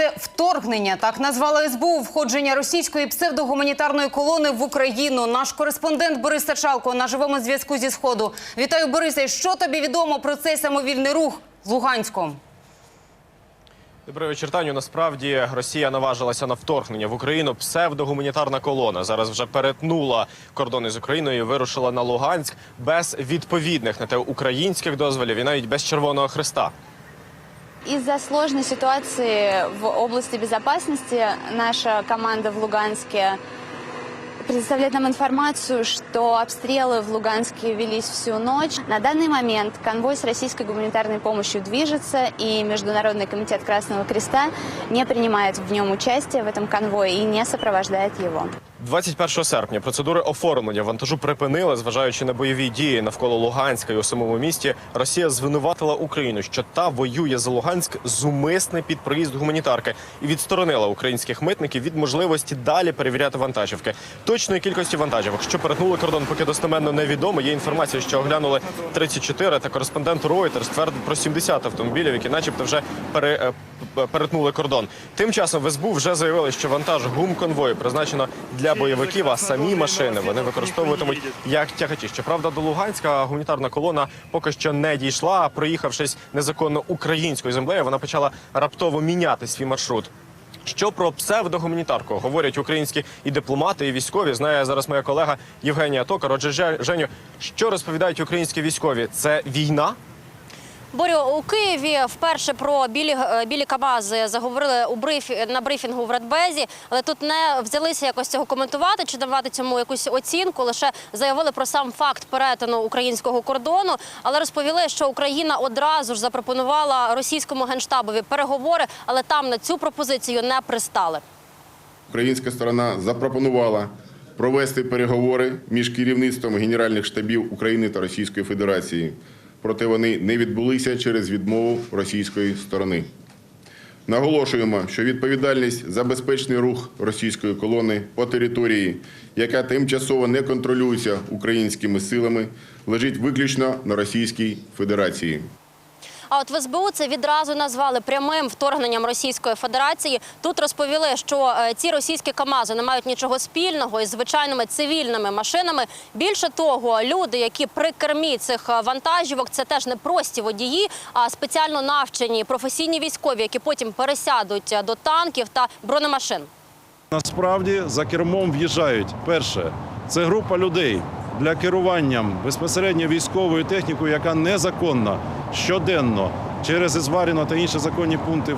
Це вторгнення. Так назвала СБУ входження російської псевдогуманітарної колони в Україну. Наш кореспондент Борис Сачалко на живому зв'язку зі сходу. Вітаю, Борисе. Що тобі відомо про цей самовільний рух з Луганськом? Добрий вечір, Таню. Насправді Росія наважилася на вторгнення в Україну. Псевдогуманітарна колона зараз вже перетнула кордони з Україною і вирушила на Луганськ без відповідних на те українських дозволів і навіть без Червоного Христа. Из-за сложной ситуации в области безопасности наша команда в Луганске предоставляет нам информацию, что обстрелы в Луганске велись всю ночь. На данный момент конвой с российской гуманитарной помощью движется, и Международный комитет Красного Креста не принимает в нем участие в этом конвое и не сопровождает его. 21 серпня процедури оформлення вантажу припинили, зважаючи на бойові дії навколо Луганська і у самому місті. Росія звинуватила Україну, що та воює за Луганськ зумисне під проїзд гуманітарки і відсторонила українських митників від можливості далі перевіряти вантажівки. Точної кількості вантажівок, що перетнули кордон, поки достеменно невідомо. Є інформація, що оглянули 34, та кореспондент Reuters твердить про 70 автомобілів, які, начебто, вже пере, е, перетнули кордон. Тим часом в СБУ вже заявили, що вантаж гумконвою призначено для бойовиків, а самі машини вони використовуватимуть як тягачі. Щоправда, до Луганська гуманітарна колона поки що не дійшла. А проїхавшись незаконно українською землею, вона почала раптово міняти свій маршрут. Що про псевдогуманітарку говорять українські і дипломати, і військові. Знає зараз моя колега Євгенія Токар. Отже, Же- Женю, що розповідають українські військові? Це війна? Борю у Києві вперше про білі е, білі Камази заговорили у бриф на брифінгу в Радбезі, але тут не взялися якось цього коментувати чи давати цьому якусь оцінку. Лише заявили про сам факт перетину українського кордону, але розповіли, що Україна одразу ж запропонувала російському генштабові переговори, але там на цю пропозицію не пристали. Українська сторона запропонувала провести переговори між керівництвом генеральних штабів України та Російської Федерації. Проте вони не відбулися через відмову російської сторони. Наголошуємо, що відповідальність за безпечний рух російської колони по території, яка тимчасово не контролюється українськими силами, лежить виключно на Російській Федерації. А от в СБУ це відразу назвали прямим вторгненням Російської Федерації. Тут розповіли, що е, ці російські КАМАЗи не мають нічого спільного із звичайними цивільними машинами. Більше того, люди, які при кермі цих е, вантажівок, це теж не прості водії, а спеціально навчені професійні військові, які потім пересядуть е, до танків та бронемашин. Насправді за кермом в'їжджають перше. Це група людей для керування безпосередньо військовою технікою, яка незаконна щоденно через Ізваріно та інші законні пункти е,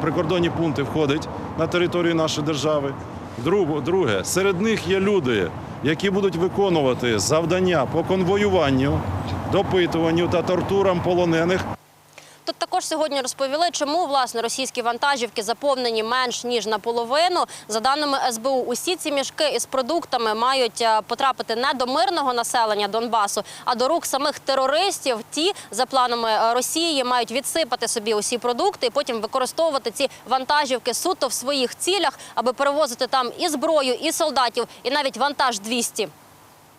прикордонні пункти входить на територію нашої держави. Друг- Друге, серед них є люди, які будуть виконувати завдання по конвоюванню, допитуванню та тортурам полонених Тут також сьогодні розповіли, чому власне російські вантажівки заповнені менш ніж наполовину. За даними СБУ, усі ці мішки із продуктами мають е, потрапити не до мирного населення Донбасу, а до рук самих терористів. Ті за планами Росії мають відсипати собі усі продукти і потім використовувати ці вантажівки суто в своїх цілях, аби перевозити там і зброю, і солдатів, і навіть вантаж 200.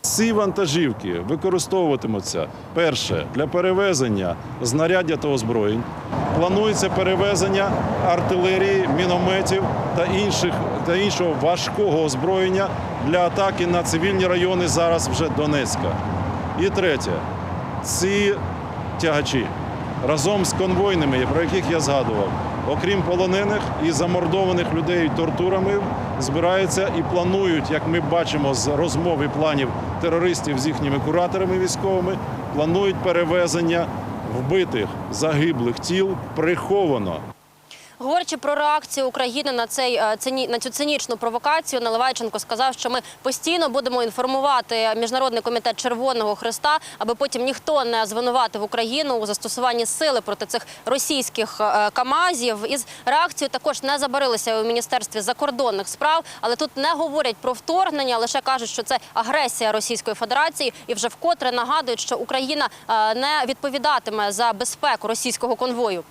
Ці вантажівки використовуватимуться перше для перевезення знаряддя та озброєнь. Планується перевезення артилерії, мінометів та інших та іншого важкого озброєння для атаки на цивільні райони зараз вже Донецька. І третє, ці тягачі разом з конвойними, про яких я згадував, окрім полонених і замордованих людей тортурами, збираються і планують, як ми бачимо з розмов і планів терористів з їхніми кураторами військовими, планують перевезення вбитих загиблих тіл приховано. Говорячи про реакцію України на цей е, на цю цинічну провокацію, Наливайченко сказав, що ми постійно будемо інформувати міжнародний комітет Червоного Христа, аби потім ніхто не звинуватив Україну у застосуванні сили проти цих російських е, камазів. Із реакцією також не забарилися у міністерстві закордонних справ, але тут не говорять про вторгнення, лише кажуть, що це агресія Російської Федерації, і вже вкотре нагадують, що Україна е, не відповідатиме за безпеку російського конвою.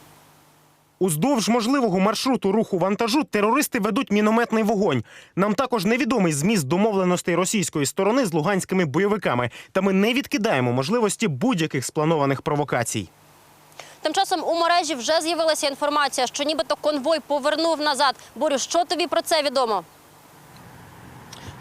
Уздовж можливого маршруту руху вантажу терористи ведуть мінометний вогонь. Нам також невідомий зміст домовленостей російської сторони з луганськими бойовиками, та ми не відкидаємо можливості будь-яких спланованих провокацій. Тим часом у мережі вже з'явилася інформація, що нібито конвой повернув назад. Борю, що тобі про це відомо?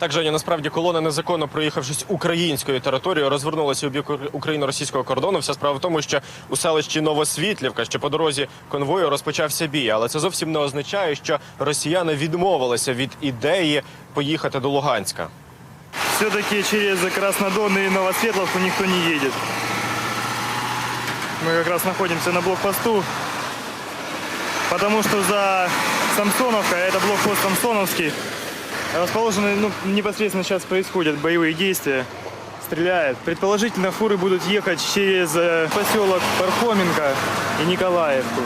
Так, Женя, насправді колона незаконно проїхавшись українською територією, розвернулася у бік україно-російського кордону. Вся справа в тому, що у селищі Новосвітлівка ще по дорозі конвою розпочався бій. Але це зовсім не означає, що росіяни відмовилися від ідеї поїхати до Луганська. Все-таки через Краснодон и Новосветловку никто не едет. Мы как раз находимся на блокпосту, потому что за Самсоновкой, а это блокпост Самсоновский, расположены, ну, непосредственно сейчас происходят боевые действия, стреляют. Предположительно, фуры будут ехать через э, поселок Пархоменко и Николаевку.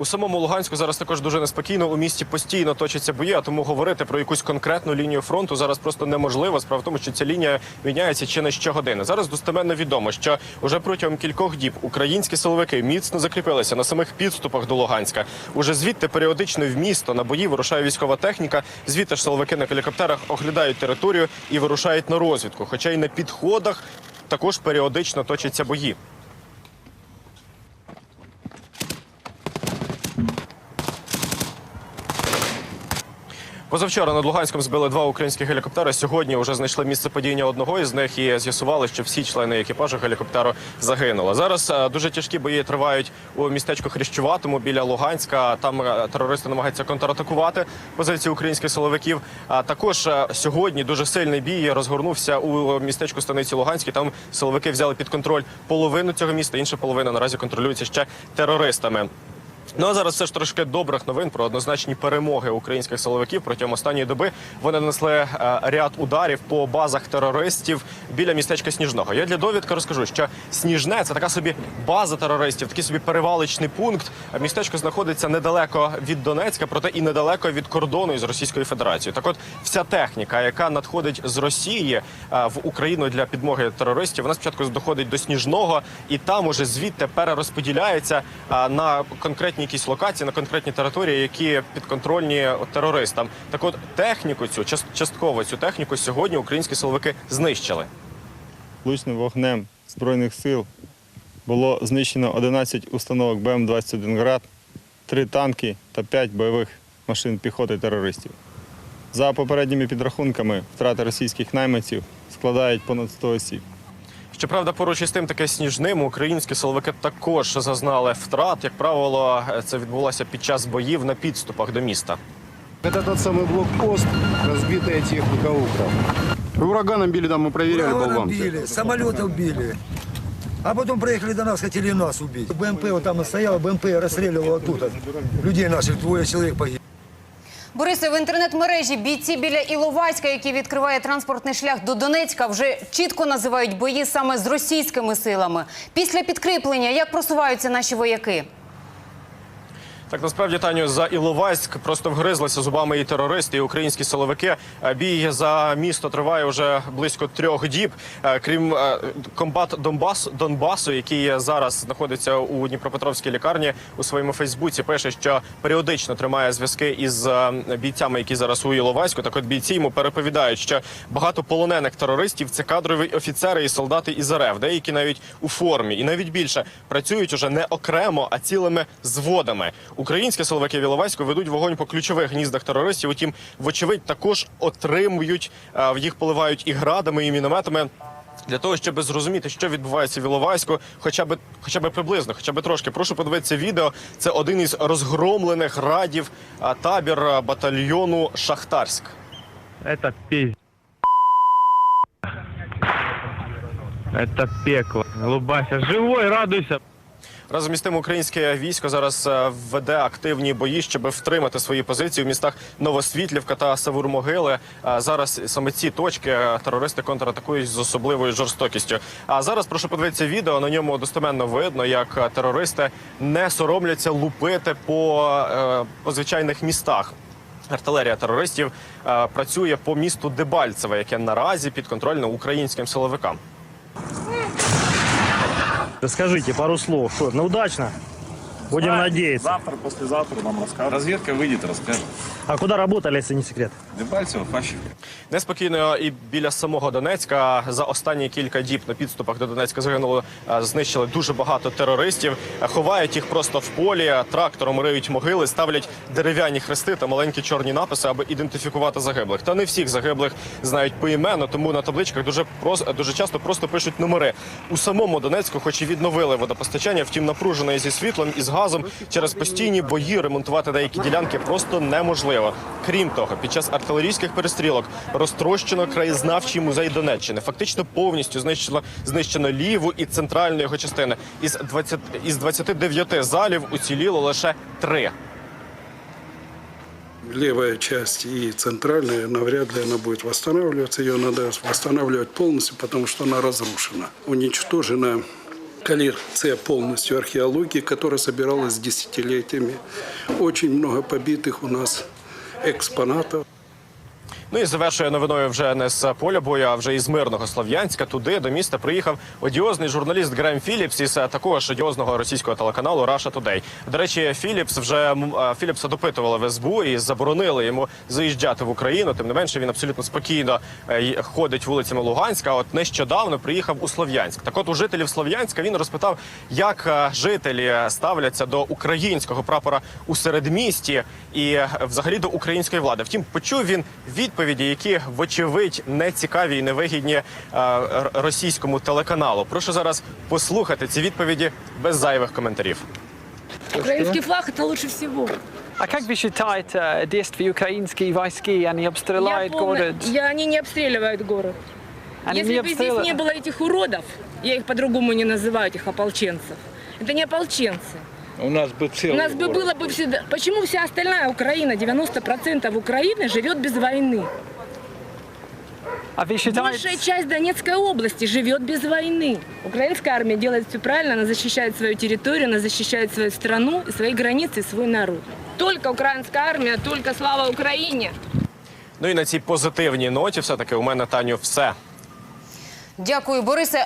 У самому Луганську зараз також дуже неспокійно. У місті постійно точаться бої, а тому говорити про якусь конкретну лінію фронту зараз просто неможливо. Справа в тому, що ця лінія міняється чи не щогодини. Зараз достеменно відомо, що уже протягом кількох діб українські силовики міцно закріпилися на самих підступах до Луганська. Уже звідти періодично в місто на бої вирушає військова техніка. Звідти ж силовики на гелікоптерах оглядають територію і вирушають на розвідку. Хоча й на підходах також періодично точаться бої. Позавчора над Луганськом збили два українські гелікоптери. Сьогодні вже знайшли місце падіння одного із них і з'ясували, що всі члени екіпажу гелікоптеру загинули. Зараз е, дуже тяжкі бої тривають у містечку Хрещуватому біля Луганська. Там е, терористи намагаються контратакувати позиції українських силовиків. А також е, сьогодні дуже сильний бій розгорнувся у містечку станиці Луганській. Там силовики взяли під контроль половину цього міста. Інша половина наразі контролюється ще терористами. Ну а зараз все ж трошки добрих новин про однозначні перемоги українських силовиків протягом останньої доби. Вони нанесли е, ряд ударів по базах терористів біля містечка Сніжного. Я для довідки розкажу, що Сніжне це така собі база терористів, такий собі перевалочний пункт. Містечко знаходиться недалеко від Донецька, проте і недалеко від кордону із Російською Федерацією. Так, от вся техніка, яка надходить з Росії е, в Україну для підмоги терористів, вона спочатку доходить до Сніжного, і там уже звідти перерозподіляється е, на конкретні якісь локації, на конкретні території, які підконтрольні терористам. Так, от техніку цю частково цю техніку сьогодні українські силовики знищили. Лучним вогнем Збройних сил було знищено 11 установок БМ-21 «Град», 3 танки та 5 бойових машин піхоти терористів. За попередніми підрахунками, втрати російських найманців складають понад 100 осіб. Щоправда, поруч із тим таке сніжним українські силовики також зазнали втрат. Як правило, це відбулося під час боїв на підступах до міста. Это тот самый блокпост, разбитая техника утром. Ураганом били, там мы проверяли Ураганом болванки. били, самолетов били. А потом приехали до нас, хотели нас убить. БМП вот там стояла, БМП расстреливала оттуда. Людей наших, двое человек погибло. Борисе, в інтернет-мережі бійці біля Іловайська, які відкриває транспортний шлях до Донецька, вже чітко називають бої саме з російськими силами. Після підкріплення як просуваються наші вояки? Так насправді Таню за Іловайськ просто вгризлися зубами і терористи, і українські силовики. Е, Бій за місто триває вже близько трьох діб. Е, Крім е, комбат Донбас Донбасу, який зараз знаходиться у Дніпропетровській лікарні, у своєму Фейсбуці пише, що періодично тримає зв'язки із бійцями, які зараз у Іловайську. Так от бійці йому переповідають, що багато полонених терористів це кадрові офіцери і солдати із РФ, деякі навіть у формі, і навіть більше працюють уже не окремо, а цілими зводами. Українські силовики в Іловайську ведуть вогонь по ключових гніздах терористів. Утім, вочевидь, також отримують е, їх поливають і градами, і мінометами. Для того щоб зрозуміти, що відбувається в Іловайську, хоча б хоча б приблизно, хоча б трошки. Прошу подивитися відео. Це один із розгромлених радів табір батальйону Шахтарськ. Это пиздец. Это пекло. Лубася, живой, радуйся. Разом із тим, українське військо зараз е, веде активні бої, щоб втримати свої позиції в містах Новосвітлівка та Савурмогили. Е, Зараз саме ці точки е, терористи контратакують з особливою жорстокістю. А зараз прошу подивитися відео. На ньому достеменно видно, як терористи не соромляться лупити по, по звичайних містах. Артилерія терористів працює по місту Дебальцеве, яке наразі підконтрольне українським силовикам. Скажите пару слов. Что, ну удачно? Будем надеяться. Завтра, послезавтра нам расскажут. Разведка выйдет, расскажет. А куда работали, если не секрет? Дебальцево, Фащев. Неспокійно і біля самого Донецька за останні кілька діб на підступах до Донецька загинуло, е, знищили дуже багато терористів. Ховають їх просто в полі, трактором риють могили, ставлять дерев'яні хрести та маленькі чорні написи, аби ідентифікувати загиблих. Та не всіх загиблих знають поіменно, тому на табличках дуже прос- дуже часто просто пишуть номери. У самому Донецьку, хоч і відновили водопостачання, втім напружене зі світлом і з газом через постійні бої ремонтувати деякі ділянки просто неможливо. Крім того, під час артилерійських перестрілок розтрощено краєзнавчий музей Донеччини. Фактично повністю знищено знищено ліву і центральну його частини. Із 20, із 29 залів уціліло лише три. левая часть и центральная, навряд ли она будет восстанавливаться. Ее надо восстанавливать полностью, потому что она разрушена. Уничтожена коллекция полностью археологии, которая собиралась десятилетиями. Очень много побитых у нас экспонатов. Ну і завершує новиною вже не з поля бою, а вже із мирного Слов'янська. Туди до міста приїхав одіозний журналіст Грем Філіпс із е, такого ж одіозного російського телеканалу Russia Today. До речі, Філіпс вже Філіпса допитували в СБУ і заборонили йому заїжджати в Україну. Тим не менше, він абсолютно спокійно е, ходить вулицями Луганська. От нещодавно приїхав у Слов'янськ. Так, от у жителів Слов'янська він розпитав, як е, жителі ставляться до українського прапора у середмісті і е, взагалі до української влади. Втім, почув він відповіді, які вочевидь не цікаві і невигідні е, р- російському телеканалу. Прошу зараз послухати ці відповіді без зайвих коментарів. Украинский флаг это лучше всего. А как вы считаете, действия украинские войски, они Я обстреляют полно- город? Я, они не обстреливают город. Они Если не бы здесь обстреливают? не было этих уродов, я их по-другому не называю, этих ополченцев. Это не ополченцы. У нас бы целый У нас бы было бы всегда... Почему вся остальная Украина, 90% Украины живет без войны? А вы считаете, Большая часть Донецкой области живет без войны. Украинская армия делает все правильно, она защищает свою территорию, она защищает свою страну, и свои границы, и свой народ. Только украинская армия, только слава Украине. Ну і на цій позитивній ноті, все таки у мене Таню все. Дякую, Борисе.